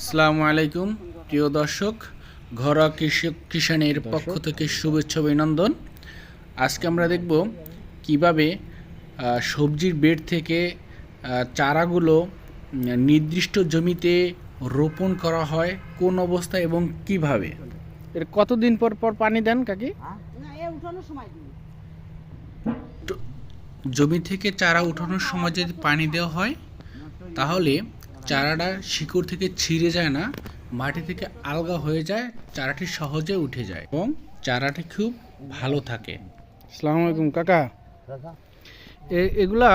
আসসালামু আলাইকুম প্রিয় দর্শক ঘরোয়া কৃষক কিষানের পক্ষ থেকে শুভেচ্ছা অভিনন্দন। আজকে আমরা দেখব কীভাবে সবজির বেড থেকে চারাগুলো নির্দিষ্ট জমিতে রোপণ করা হয় কোন অবস্থায় এবং কীভাবে? এর কতদিন পর পর পানি দেন কাকি? না এ উঠানোর সময় দিই জমি থেকে চারা উঠানোর সময় যদি পানি দেওয়া হয় তাহলে চারাটা শিকড় থেকে ছিঁড়ে যায় না মাটি থেকে আলগা হয়ে যায় চারাটি সহজে উঠে যায় এবং চারাটি খুব ভালো থাকে। আসসালামু আলাইকুম কাকা। এ- এগুলা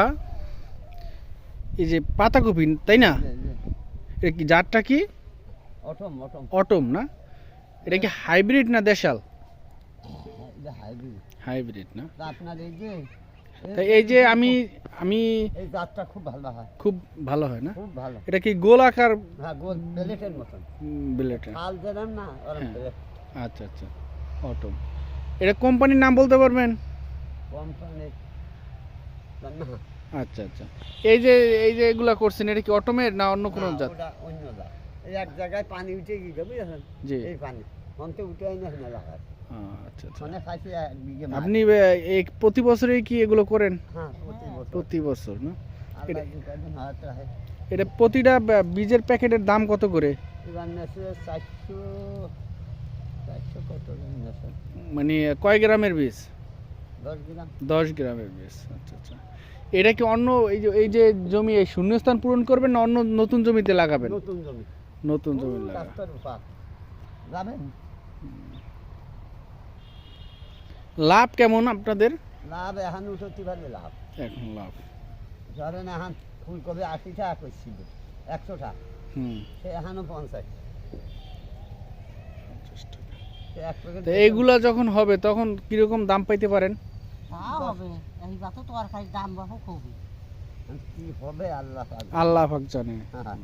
এই যে পাতাকপি তাই না? এ কি জাতটা কি? অটম না? এটা কি হাইব্রিড না দেশাল? হাইব্রিড। হাইব্রিড না। আপনার এই যে তা এই যে আমি আমি এই জাতটা খুব ভালো হয়। খুব ভালো হয় না? খুব ভালো। এটা কি গোল আকার? হ্যাঁ গোল প্লেটের মতন। বিলেটের খাল দিলাম না হ্যাঁ। আচ্ছা আচ্ছা। অটো। এটা কোম্পানির নাম বলতে পারবেন? কোম্পানির আচ্ছা আচ্ছা। এই যে এই যে এগুলা করছেন এটা কি অটোমের না অন্য কোনো জাত? অন্য জাত। এই এক জায়গায় পানি উঠে গিয়ে বুঝেছেন? জি। এই পানি। মনতে উঠে না লাগায় আচ্ছা আচ্ছা। আপনি প্রতি বছরই কি এগুলো করেন? হ্যাঁ প্রতি বছর। না? এটা প্রতিটা বীজের প্যাকেটের দাম কত করে? মানে কয় গ্রামের বীজ? দশ গ্রামের বীজ আচ্ছা আচ্ছা। এটা কি অন্য এই যে এই যে জমি এই শূন্যস্থান পূরণ করবেন না অন্য নতুন জমিতে লাগাবেন? নতুন জমি। নতুন জমি লাগাবেন লাভ কেমন আপনাদের? লাভ এখন উঠতে পারলে লাভ। এখন লাভ। ধরেন এখন ফুলকপি আশি টাকা করছিল একশো টাকা। হুম। সে এখনও পঞ্চাশ। তো এইগুলা যখন হবে তখন কীরকম দাম পাইতে পারেন? আল্লাহ পাক। জানে। হ্যাঁ।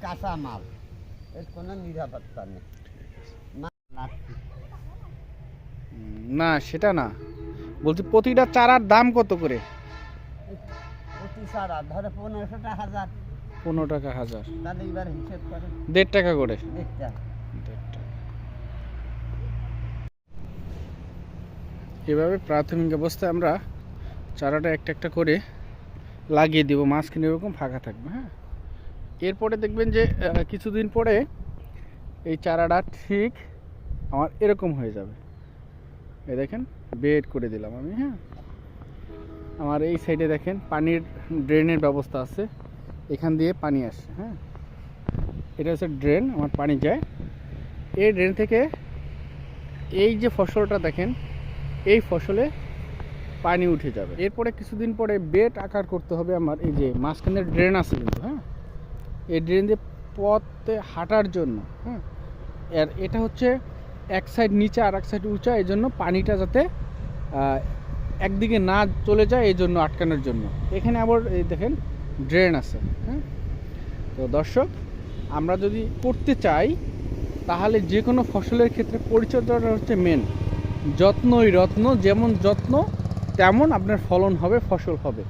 কাঁচা মাল এর কোনো নিরাপত্তা নেই না লাভ কি? উম, না সেটা না। বলছি প্রতিটা চারার দাম কত করে? পনেরো টাকা হাজার। দেড় টাকা করে। এভাবে প্রাথমিক অবস্থায় আমরা চারাটা একটা একটা করে লাগিয়ে দেবো মাঝখানে এরকম ফাঁকা থাকবে হ্যাঁ? এরপরে দেখবেন যে কিছুদিন পরে এই চারাটা ঠিক আমার এরকম হয়ে যাবে। এই দেখেন, বেড করে দিলাম আমি হ্যাঁ। আমার এই সাইডে দেখেন, পানির ড্রেনের ব্যবস্থা আছে। এখান দিয়ে পানি আসছে হ্যাঁ। এটা হচ্ছে ড্রেন, আমার পানি যায়। এই ড্রেন থেকে এই যে ফসলটা দেখেন, এই ফসলে পানি উঠে যাবে। এরপরে কিছুদিন পরে বেড আকার করতে হবে আমার, এই যে মাঝখানের ড্রেন আছে কিন্তু হ্যাঁ। এই ড্রেন দিয়ে পথে হাঁটার জন্য হ্যাঁ। আর এটা হচ্ছে এক সাইড নিচে আর এক সাইড উঁচা, এই জন্য পানিটা যাতে একদিকে না চলে যায়, এই জন্য আটকানোর জন্য। এখানে আবার এই দেখেন ড্রেন আছে হ্যাঁ? তো দর্শক, আমরা যদি করতে চাই, তাহলে যে কোনো ফসলের ক্ষেত্রে পরিচর্যাটা হচ্ছে মেন যত্নই রত্ন, যেমন যত্ন, তেমন আপনার ফলন হবে, ফসল হবে।